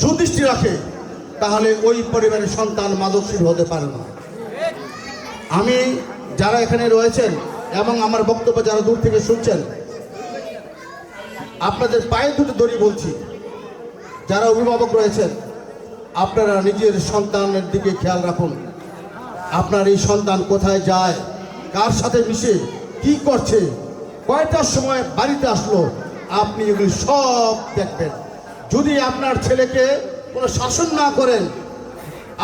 সুদৃষ্টি রাখে, তাহলে ওই পরিবারের সন্তান মাদকশীল হতে পারে না। আমি যারা এখানে রয়েছেন এবং আমার বক্তব্য যারা দূর থেকে শুনছেন, আপনাদের পায়ে দুটো দড়ি বলছি। যারা অভিভাবক রয়েছেন, আপনারা নিজের সন্তানের দিকে খেয়াল রাখুন। আপনার এই সন্তান কোথায় যায়, কার সাথে মিশে, কি করছে, কয়টার সময় বাড়িতে আসলো, আপনি এগুলি সব দেখবেন। যদি আপনার ছেলেকে কোনো শাসন না করেন,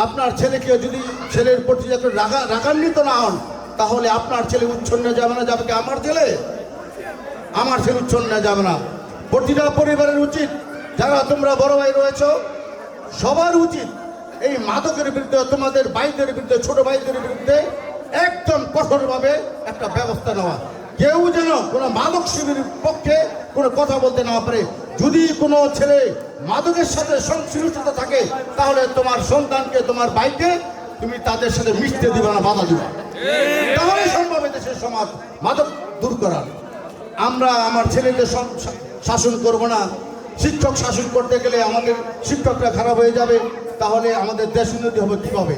আপনার ছেলেকে যদি ছেলের প্রতি যাতে রাগা রাগান্বিত না হন, তাহলে আপনার ছেলে উচ্ছন্ন যাবে না, যাবে কি আমার ছেলে? আমার ছেলে উচ্ছন্ন যাবে না। প্রতিটা পরিবারের উচিত। যারা তোমরা বড় ভাই রয়েছ, সবার উচিত এই মাদকের বিরুদ্ধে, তোমাদের ভাইদের বিরুদ্ধে, ছোট ভাইদের বিরুদ্ধে একদম কঠোরভাবে একটা ব্যবস্থা নেওয়া। কেউ যেন কোনো মাদক শিবিরের পক্ষে কোনো কথা বলতে না পারে। যদি কোনো ছেলে মাদকের সাথে সংশ্লিষ্টতা থাকে, তাহলে তোমার সন্তানকে, তোমার ভাইকে তুমি তাদের সাথে মিশতে দিবা না, বাধা দিবা। তাহলে সম্ভব দেশের সমাজ মাদক দূর করার। আমরা আমার ছেলেদের শাসন করব না। শিক্ষক শাসন করতে গেলে আমাদের শিক্ষকরা খারাপ হয়ে যাবে। তাহলে আমাদের দেশ উন্নতি হবে কীভাবে?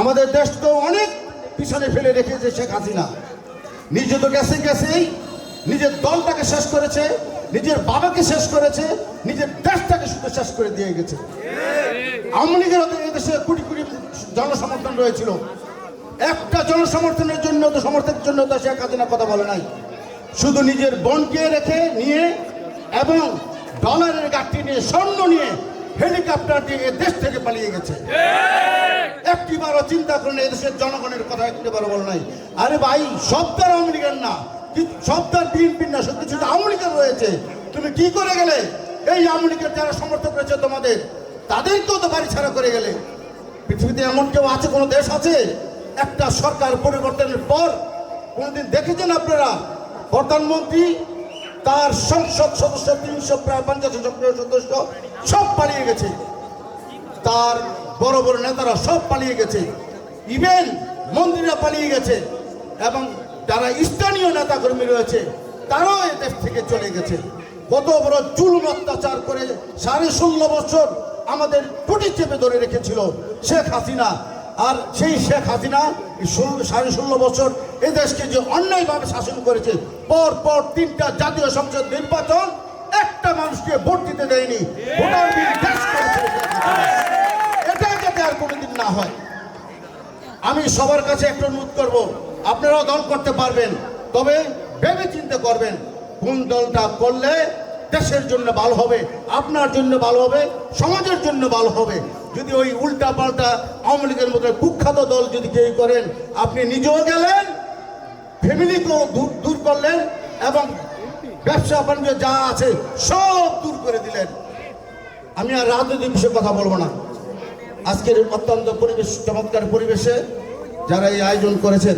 আমাদের দেশ তো অনেক পিছনে ফেলে রেখেছে শেখ হাসিনা। নিজে তো গেছে গেছেই, নিজের দলটাকে শেষ করেছে, নিজের বাবাকে শেষ করেছে, নিজের দেশটাকে শুধু শেষ করে দিয়ে গেছে। আওয়ামী লীগের এদেশে কোটি কোটি জনসমর্থন রয়েছিল। একটা জনসমর্থনের জন্য তো সমর্থনের জন্য তো শেখ হাসিনা কথা বলে নাই। শুধু নিজের বোনকে রেখে নিয়ে এবং ডলারের গাঠটি নিয়ে স্বর্ণ নিয়ে হেলিকপ্টার দিয়ে দেশ থেকে পালিয়ে গেছে। একটিবারও চিন্তা করেন এদেশের জনগণের কথা একটিবারও বলে নাই। আরে ভাই, সবটার লীগের না সবটার বিএনপির না, সব কিছু আওয়ামী রয়েছে। তুমি কি করে গেলে? এই লীগের যারা সমর্থক রয়েছে তোমাদের তাদেরকেও তো তো বাড়ি ছাড়া করে গেলে। পৃথিবীতে এমন কেউ আছে, কোনো দেশ আছে? একটা সরকার পরিবর্তনের পর, কোনোদিন দেখেছেন আপনারা? প্রধানমন্ত্রী, তার সংসদ সদস্য তিনশো প্রায় পঞ্চাশ সক্রিয় সদস্য, সব পালিয়ে গেছে। তার বড় বড় নেতারা সব পালিয়ে গেছে। ইভেন মন্ত্রীরা পালিয়ে গেছে এবং যারা স্থানীয় নেতাকর্মী রয়েছে, তারাও এ দেশ থেকে চলে গেছে। কত বড় জুলুম অত্যাচার করে সাড়ে ষোলো বছর আমাদের কুটি চেপে ধরে রেখেছিল শেখ হাসিনা। আর সেই শেখ হাসিনা সাড়ে ষোলো বছর এ দেশকে যে অন্যায়ভাবে শাসন করেছে, পর পর তিনটা জাতীয় সংসদ নির্বাচন একটা মানুষকে ভোট দিতে দেয়নি। ভোটার বিল শেষ করেছে শেখ হাসিনা। এটা যাতে আর কোনোদিন না হয় আমি সবার কাছে একটা অনুরোধ করব, আপনারাও দল করতে পারবেন, তবে ভেবে চিন্তে করবেন, কোন দলটা করলে দেশের জন্য ভালো হবে, আপনার জন্য ভালো হবে, সমাজের জন্য ভালো হবে। যদি ওই উল্টা পাল্টা আওয়ামী লীগের মতো কুখ্যাত দল যদি কেউ করেন, আপনি নিজেও গেলেন, ফ্যামিলিকেও দূর দূর করলেন, এবং ব্যবসা বাণিজ্য যা আছে সব দূর করে দিলেন। আমি আর রাজনৈতিক বিষয়ে কথা বলব না। আজকের অত্যন্ত পরিবেশ চমৎকার পরিবেশে যারা এই আয়োজন করেছেন